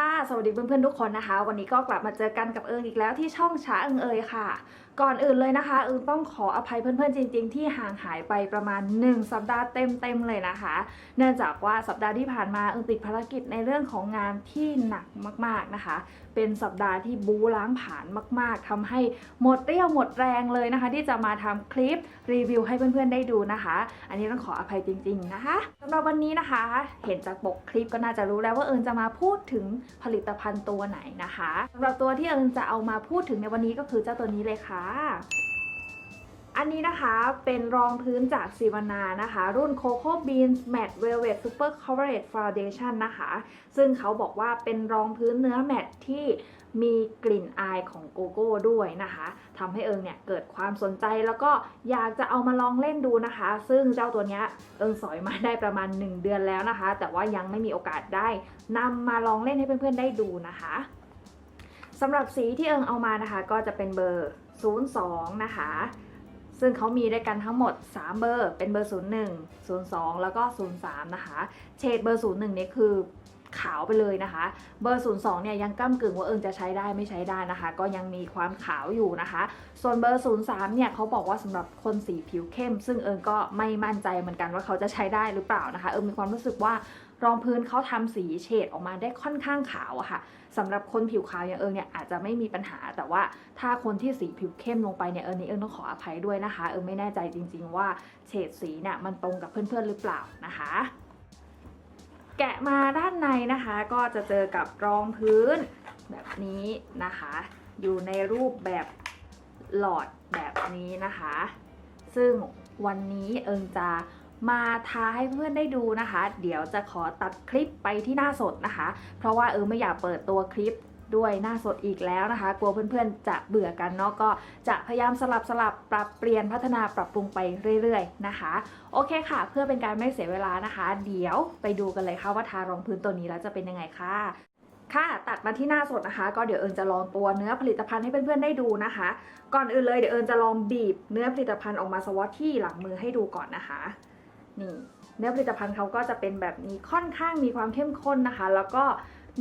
วัสดีค่ะสวัสดีเพื่อนๆทุกคนนะคะ วันนี้ก็กลับมาเจอกันกับเอิงอีกแล้วที่ช่องช้าเอิงเอยค่ะ ก่อนอื่นเลยนะคะเอิงต้องขออภัยเพื่อนๆจริง ๆ ที่ห่างหายไปประมาณ 1 สัปดาห์เต็มๆเลยนะคะ เนื่องจากว่าสัปดาห์ที่ผ่านมาเอิงติดภารกิจในเรื่องของงานที่หนักมากๆนะคะ เป็นสัปดาห์ที่บูล้างผ่านมาก ๆทำให้หมดเรี่ยวหมดแรงเลยนะคะ ที่จะมาทำคลิปรีวิวให้เพื่อนๆได้ดูนะคะ อันนี้ต้องขออภัยจริง ๆนะคะสำหรับวันนี้นะคะ เห็นจากปกคลิปก็น่าจะรู้แล้วว่าเอิญจะมาพูดถึงผลิตภัณฑ์ตัวไหนนะคะสำหรับตัวที่เอิญจะเอามาพูดถึงในวันนี้ก็คือเจ้าตัวนี้เลยค่ะอันนี้นะคะเป็นรองพื้นจากซีวานานะคะ รุ่น Coco Beans Matte Velvet Super Coverage Foundation นะคะ ซึ่งเขาบอกว่าเป็นรองพื้นเนื้อแมตที่มีกลิ่นอายของโกโก้ด้วยนะคะทำให้เอิงเนี่ยเกิดความสนใจแล้วก็อยากจะเอามาลองเล่นดูนะคะ ซึ่งเจ้าตัวเนี้ยเอิงสอยมาได้ประมาณ 1 เดือนแล้วนะคะ แต่ว่ายังไม่มีโอกาสได้นำมาลองเล่นให้เพื่อนๆได้ดูนะคะ สำหรับสีที่เอิงเอามานะคะ ก็จะเป็นเบอร์ 02 นะคะ ซึ่งเขามีด้วยกันทั้งหมด 3 เบอร์ เป็นเบอร์ 01 02 แล้วก็ 03 นะคะ เฉดเบอร์ 01เนี่ยคือ ขาวไปเลยนะคะ เบอร์ 02 เนี่ยยังก้ากึ่งว่าเอิงจะใช้ได้ไม่ใช้ได้นะคะ ก็ยังมีความขาวอยู่นะคะ ส่วนเบอร์ 03 เนี่ยเขาบอกว่าสำหรับคนสีผิวเข้ม ซึ่งเอิงก็ไม่มั่นใจเหมือนกันว่าเขาจะใช้ได้หรือเปล่านะคะ เอิงมีความรู้สึกว่ารองพื้นเขาทำสีเฉดออกมาได้ค่อนข้างขาวอะค่ะสำหรับคนผิวขาวอย่างเอิงเนี่ยอาจจะไม่มีปัญหา แต่ว่าถ้าคนที่สีผิวเข้มลงไปเนี่ยเอิงนี้เอิงต้องขออภัยด้วยนะคะ เอิงไม่แน่ใจจริง ๆ ว่าเฉดสีเนี่ยมันตรงกับเพื่อนๆหรือเปล่านะคะ แกะมาด้านในนะคะ ก็จะเจอกับรองพื้นแบบนี้นะคะ อยู่ในรูปแบบหลอดแบบนี้นะคะ ซึ่งวันนี้เอิงจะมาทาให้เพื่อนได้ดูนะคะ เดี๋ยวจะขอตัดคลิปไปที่หน้าสดนะคะ เพราะว่าเออไม่อยากเปิดตัวคลิป ด้วยหน้าสดอีกแล้วนะคะ กลัวเพื่อนๆจะเบื่อกันเนาะก็จะพยายามสลับสลับปรับเปลี่ยนพัฒนาปรับปรุงไปเรื่อยๆนะคะ โอเคค่ะ เพื่อเป็นการไม่เสียเวลานะคะ เดี๋ยวไปดูกันเลยค่ะว่าทารองพื้นตัวนี้แล้วจะเป็นยังไงค่ะค่ะตัดมาที่หน้าสดนะคะ ก็เดี๋ยวเอิญจะลองตัวเนื้อผลิตภัณฑ์ให้เพื่อนๆได้ดูนะคะ ก่อนอื่นเลยเดี๋ยวเอิญจะลองบีบเนื้อผลิตภัณฑ์ออกมาสวอตที่หลังมือให้ดูก่อนนะคะนี่เนื้อผลิตภัณฑ์เขาก็จะเป็นแบบนี้ค่อนข้างมีความเข้มข้นนะคะ แล้วก็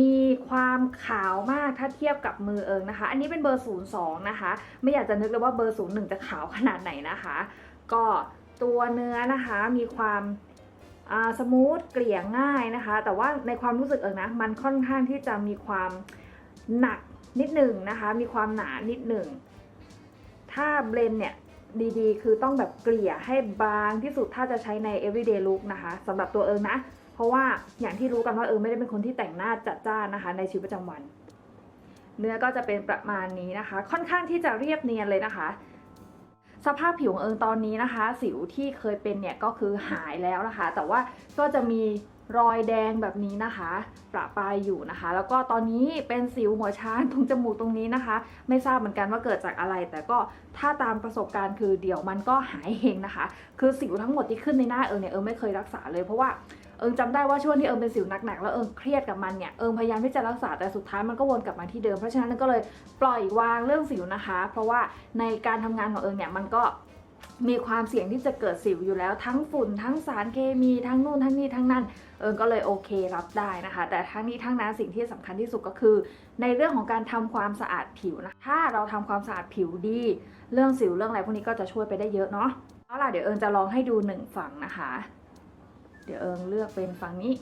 มีความขาวมากถ้าเทียบกับมือเอิงนะคะ อันนี้เป็นเบอร์ 02 นะคะ ไม่อยากจะนึกเลยว่าเบอร์ 01 จะขาวขนาดไหนนะคะ ก็ตัวเนื้อนะคะมีความสมูทเกลี่ยง่ายนะคะ แต่ว่าในความรู้สึกเอิงนะ มันค่อนข้างที่จะมีความหนักนิดหนึ่งนะคะ มีความหนานิดหนึ่ง ถ้าเบลนเนี่ยดีๆ คือต้องแบบเกลี่ยให้บางที่สุดถ้าจะใช้ใน everyday look นะคะสำหรับตัวเอิงนะ เพราะว่าอย่างที่รู้กันว่าเอิงไม่ได้เป็นคนที่แต่งหน้าจัดจ้านนะคะ ในชีวิตประจำวัน เนื้อก็จะเป็นประมาณนี้นะคะ ค่อนข้างที่จะเรียบเนียนเลยนะคะ สภาพผิวของเอิงตอนนี้นะคะ สิวที่เคยเป็นเนี่ยก็คือหายแล้วนะคะ แต่ว่าก็จะมีรอยแดงแบบนี้นะคะประปรายอยู่นะคะ แล้วก็ตอนนี้เป็นสิวหัวช้างตรงจมูกตรงนี้นะคะ ไม่ทราบเหมือนกันว่าเกิดจากอะไร แต่ก็ถ้าตามประสบการณ์คือเดี๋ยวมันก็หายเองนะคะ คือสิวทั้งหมดที่ขึ้นในหน้าเอิงเนี่ยเอิงไม่เคยรักษาเลยเพราะว่า เอิงจำได้ว่าช่วงที่เอิงเป็นสิวหนักๆแล้วเอิงเครียดกับมันเนี่ยเอิงพยายามที่จะรักษาแต่สุดท้ายมันก็วนกลับมาที่เดิมเพราะฉะนั้นก็เลยปล่อยวางเรื่องสิวนะคะ เพราะว่าในการทำงานของเอิงเนี่ยมันก็มีความเสี่ยงที่จะเกิดสิวอยู่แล้วทั้งฝุ่นทั้งสารเคมีทั้งนู่นทั้งนี่ทั้งนั่นเอิงก็เลยโอเครับได้นะคะ แต่ทั้งนี้ทั้งนั้นสิ่งที่สำคัญที่สุดก็คือ ในเรื่องของการทำความสะอาดผิวนะถ้าเราทำความสะอาดผิวดี เรื่องสิวเรื่องอะไรพวกนี้ก็จะช่วยไปได้เยอะเนาะเอาล่ะเดี๋ยวเอิงจะลองให้ดูหนึ่งฝั่งนะคะ เดี๋ยวเอิงเลือกเป็นฝั่งนี้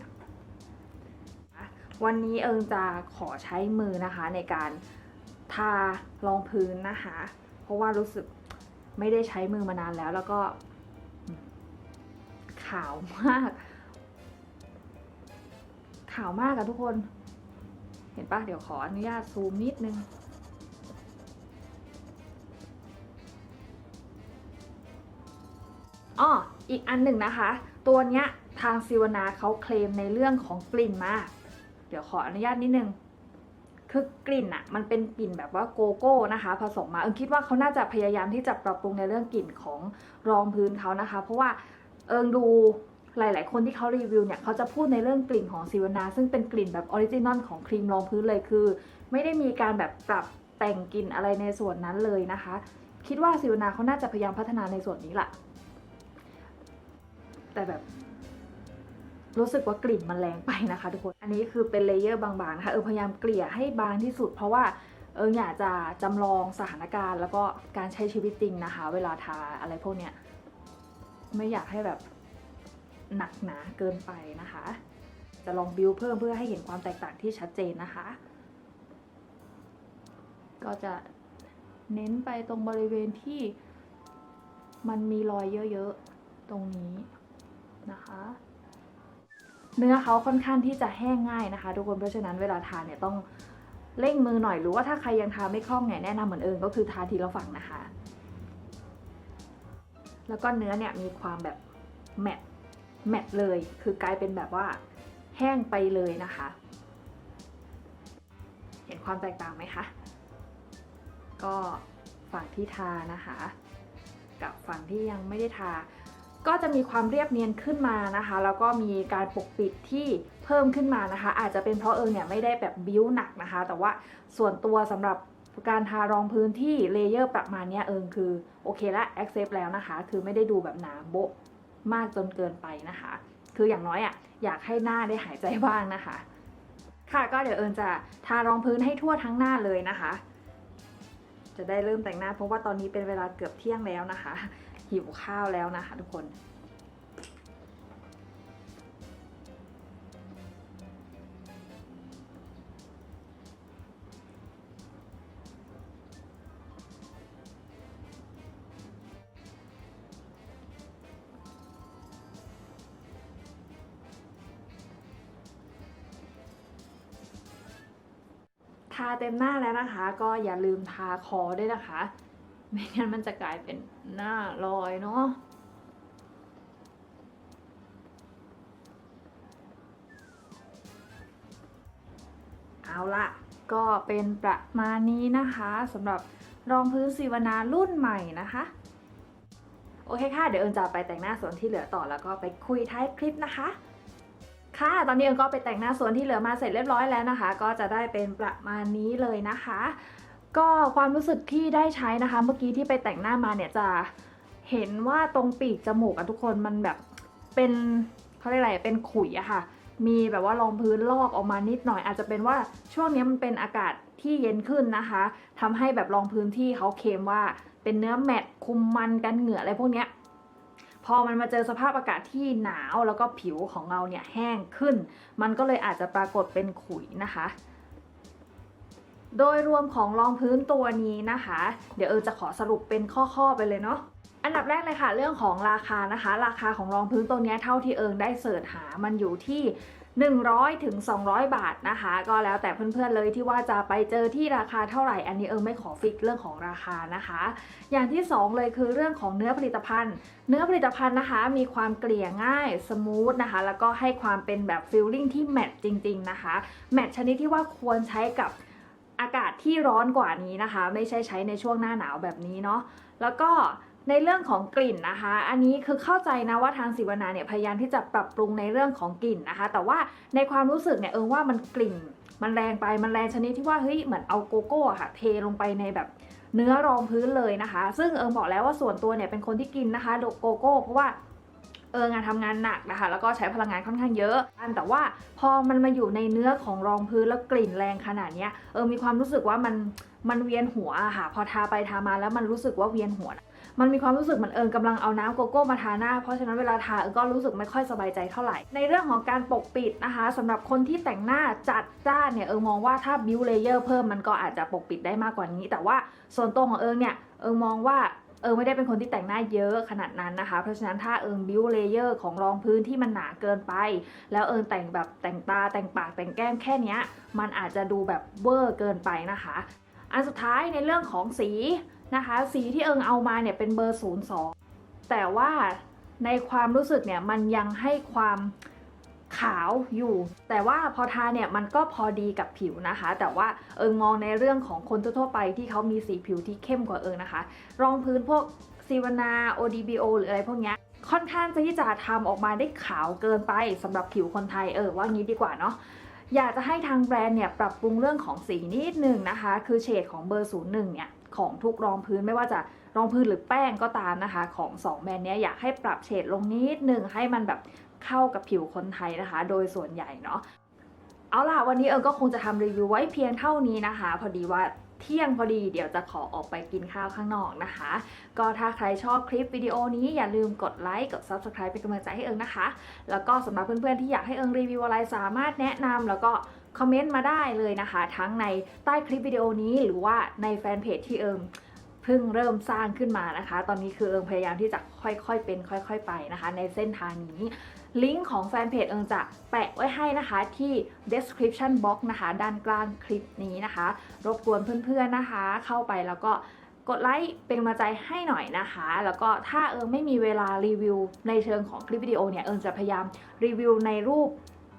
วันนี้เอิงจะขอใช้มือนะคะในการทารองพื้นนะคะ เพราะว่ารู้สึกไม่ได้ใช้มือมานานแล้วแล้วก็ขาวมาก ขาวมากอะทุกคน เห็นปะเดี๋ยวขออนุญาตซูมนิดนึงอ้ออีกอันหนึ่งนะคะ ตัวเนี้ย ทางซิวนาเขาเคลมในเรื่องของกลิ่นมาก เดี๋ยวขออนุญาตนิดนึง คือกลิ่นอะมันเป็นกลิ่นแบบว่าโกโก้นะคะ ผสมมา เอิงคิดว่าเขาน่าจะพยายามที่จะปรับปรุงในเรื่องกลิ่นของรองพื้นเขานะคะ เพราะว่าเอิงดูหลาย ๆ คนที่เขารีวิวเนี่ยเขาจะพูดในเรื่องกลิ่นของซิวนา ซึ่งเป็นกลิ่นแบบออริจินอลของครีมรองพื้นเลยคือ ไม่ได้มีการแบบปรับแต่งกลิ่นอะไรในส่วนนั้นเลยนะคะ คิดว่าซิวนาเขาน่าจะพยายามพัฒนาในส่วนนี้แหละแต่แบบ รู้สึกว่ากลิ่นมันแรงไปนะคะทุกคน อันนี้คือเป็นเลเยอร์บางๆนะคะ เออพยายามเกลี่ยให้บางที่สุด เพราะว่าเอออยากจะจำลองสถานการณ์ แล้วก็การใช้ชีวิตจริงนะคะ เวลาทาอะไรพวกเนี้ยไม่อยากให้แบบหนักหนาเกินไปนะคะ จะลองบิวเพิ่มเพื่อให้เห็นความแตกต่างที่ชัดเจนนะคะ ก็จะเน้นไปตรงบริเวณที่มันมีรอยเยอะๆ ตรงนี้นะคะ เนื้อเขาค่อนข้างที่จะแห้งง่ายนะคะ ทุกคนเพราะฉะนั้นเวลาทานเนี่ยต้องเร่งมือหน่อยหรือว่าถ้าใครยังทาไม่คล่องเนี่ยแนะนำเหมือนเอิงก็คือทาทีละฝั่งนะคะ แล้วก็เนื้อเนี่ยมีความแบบแมตต์แมตต์เลย คือกลายเป็นแบบว่าแห้งไปเลยนะคะ เห็นความแตกต่างไหมคะ ก็ฝั่งที่ทานะคะ กับฝั่งที่ยังไม่ได้ทา ก็จะมีความเรียบเนียนขึ้นมานะคะ แล้วก็มีการปกปิดที่เพิ่มขึ้นมานะคะ อาจจะเป็นเพราะเอิงเนี่ยไม่ได้แบบบิ้วหนักนะคะ แต่ว่าส่วนตัวสำหรับการทารองพื้นที่เลเยอร์ประมาณนี้เอิงคือโอเคละ accept แล้วนะคะ คือไม่ได้ดูแบบหนาโบะมากจนเกินไปนะคะ คืออย่างน้อยอะ่ะอยากให้หน้าได้หายใจบ้างนะคะ ค่ะก็เดี๋ยวเอิญจะทารองพื้นให้ทั่วทั้งหน้าเลยนะคะ จะได้เริ่มแต่งหน้าเพราะว่าตอนนี้เป็นเวลาเกือบเที่ยงแล้วนะคะ หิวข้าวแล้วนะคะทุกคนาเต็มหน้าแล้วนะคะ ก็อย่าลืมทาคอด้วยนะคะ ไม่งั้นมันจะกลายเป็นหน้าลอยเนาะเอาละก็เป็นประมาณนี้นะคะสำหรับรองพื้นสีวนารุ่นใหม่นะคะ โอเคค่ะ เดี๋ยวเอิญจะไปแต่งหน้าส่วนที่เหลือต่อแล้วก็ไปคุยท้ายคลิปนะคะ ค่ะ ตอนนี้เอิญก็ไปแต่งหน้าส่วนที่เหลือมาเสร็จเรียบร้อยแล้วนะคะ ก็จะได้เป็นประมาณนี้เลยนะคะ ก็ความรู้สึกที่ได้ใช้นะคะ เมื่อกี้ที่ไปแต่งหน้ามาเนี่ยจะเห็นว่าตรงปีกจมูกอะทุกคนมันแบบเป็นเขาเรียกอะไรเป็นขุยอะค่ะ มีแบบว่ารองพื้นลอกออกมานิดหน่อย อาจจะเป็นว่าช่วงนี้มันเป็นอากาศที่เย็นขึ้นนะคะทำให้แบบรองพื้นที่เขาเคลมว่าเป็นเนื้อแมตคุมมันกันเหงื่ออะไรพวกเนี้ย พอมันมาเจอสภาพอากาศที่หนาวแล้วก็ผิวของเราเนี่ยแห้งขึ้น มันก็เลยอาจจะปรากฏเป็นขุยนะคะ โดยรวมของรองพื้นตัวนี้นะคะ เดี๋ยวเออจะขอสรุปเป็นข้อๆไปเลยเนาะอันดับแรกเลยค่ะ เรื่องของราคานะคะ ราคาของรองพื้นตัวนี้เท่าที่เอิงได้เสิร์ชหามันอยู่ที่ 100ถึง200 บาทนะคะ ก็แล้วแต่เพื่อนๆเลยที่ว่าจะไปเจอที่ราคาเท่าไหร่ อันนี้เอิงไม่ขอฟิกเรื่องของราคานะคะ อย่างที่สองเลยคือเรื่องของเนื้อผลิตภัณฑ์ เนื้อผลิตภัณฑ์นะคะ มีความเกลี่ยง่ายสมูทนะคะ แล้วก็ให้ความเป็นแบบฟิลลิ่งที่แมทจริง ๆนะคะ แมทชนิดที่ว่าควรใช้กับอากาศที่ร้อนกว่านี้นะคะ ไม่ใช่ใช้ในช่วงหน้าหนาวแบบนี้เนาะแล้วก็ ในเรื่องของกลิ่นนะคะ อันนี้คือเข้าใจนะว่าทางสิวนาเนี่ยพยายามที่จะปรับปรุงในเรื่องของกลิ่นนะคะ แต่ว่าในความรู้สึกเนี่ยเอิงว่ามันกลิ่น มันแรงไปมันแรงชนิดที่ว่าเฮ้ยเหมือนเอาโกโก้ค่ะ เทลงไปในแบบเนื้อรองพื้นเลยนะคะ ซึ่งเอิงบอกแล้วว่าส่วนตัวเนี่ยเป็นคนที่กินนะคะโกโก้เพราะว่าเอองานทำงานหนักนะคะ แล้วก็ใช้พลังงานค่อนข้างเยอะอันแต่ว่าพอมันมาอยู่ในเนื้อของรองพื้นแล้วกลิ่นแรงขนาดนี้เออมีความรู้สึกว่ามันมันเวียนหัวค่ะ พอทาไปทามาแล้วมันรู้สึกว่าเวียนหัว มันมีความรู้สึกเหมือนเอิงกำลังเอาน้ำโกโก้มาทาหน้า เพราะฉะนั้นเวลาทาเอิงก็รู้สึกไม่ค่อยสบายใจเท่าไหร่ ในเรื่องของการปกปิดนะคะสำหรับคนที่แต่งหน้าจัดจ้านเนี่ยเอิงมองว่าถ้าบิวเลเยอร์เพิ่มมันก็อาจจะปกปิดได้มากกว่านี้ แต่ว่าส่วนตัวของเอิงเนี่ยเอิงมองว่าเอิงไม่ได้เป็นคนที่แต่งหน้าเยอะขนาดนั้นนะคะ เพราะฉะนั้นถ้าเอิงบิวเลเยอร์ของรองพื้นที่มันหนาเกินไป แล้วเอิงแต่งแบบแต่งตาแต่งปากแต่งแก้มแค่นี้มันอาจจะดูแบบเวอร์เกินไปนะคะ อันสุดท้ายในเรื่องของสี นะคะ สีที่เอิงเอามาเนี่ยเป็นเบอร์ 02 แต่ว่าในความรู้สึกเนี่ยมันยังให้ความขาวอยู่ แต่ว่าพอทาเนี่ยมันก็พอดีกับผิวนะคะ แต่ว่าเอิงมองในเรื่องของคนทั่วไปที่เขามีสีผิวที่เข้มกว่าเอิงนะคะ รองพื้นพวกซีวนา ODBO หรืออะไรพวกนี้ค่อนข้างที่จะทำออกมาได้ขาวเกินไปสำหรับผิวคนไทยเออว่างี้ดีกว่าเนาะอยากจะให้ทางแบรนด์เนี่ยปรับปรุงเรื่องของสีนิดนึงนะคะ คือเฉดของเบอร์ 01 เนี่ย ของทุกรองพื้นไม่ว่าจะรองพื้นหรือแป้งก็ตามนะคะ ของสองแบรนด์นี้อยากให้ปรับเฉดลงนิดนึงให้มันแบบเข้ากับผิวคนไทยนะคะ โดยส่วนใหญ่เนาะเอาล่ะวันนี้เอิงก็คงจะทำรีวิวไว้เพียงเท่านี้นะคะ พอดีว่าเที่ยงพอดีเดี๋ยวจะขอออกไปกินข้าวข้างนอกนะคะ ก็ถ้าใครชอบคลิปวิดีโอนี้อย่าลืมกดไลค์กด Subscribe เป็นกำลังใจให้เอิงนะคะ แล้วก็สำหรับเพื่อนๆที่อยากให้เอิงรีวิวอะไรสามารถแนะนำแล้วก็ อมเมนต์มาได้เลยนะคะ ทั้งในใต้คลิปวิดีโอนี้หรือว่าในแฟนเพจที่เอิงเพิ่งเริ่มสร้างขึ้นมานะคะ ตอนนี้คือเอิงพยายามที่จะค่อยๆเป็น ค่อย ๆ ไปนะคะ ในเส้นทางนี้ ลิงก์ของแฟนเพจเอิงจะแปะไว้ให้นะคะที่ description box นะคะ ด้านกลางคลิปนี้นะคะ รบกวนเพื่อนๆนะคะ เข้าไปแล้วก็กดไลค์เป็นกำลังใจให้หน่อยนะคะ แล้วก็ถ้าเอิงไม่มีเวลารีวิวในเชิงของคลิปวิดีโอเนี่ยเอิงจะพยายามรีวิวในรูป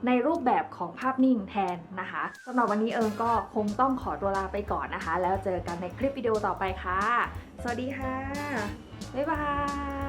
ในรูปแบบของภาพนิ่งแทนนะคะสำหรับวันนี้เอิงก็คงต้องขอตัวลาไปก่อนนะคะ แล้วเจอกันในคลิปวิดีโอต่อไปค่ะ สวัสดีค่ะ บ๊ายบาย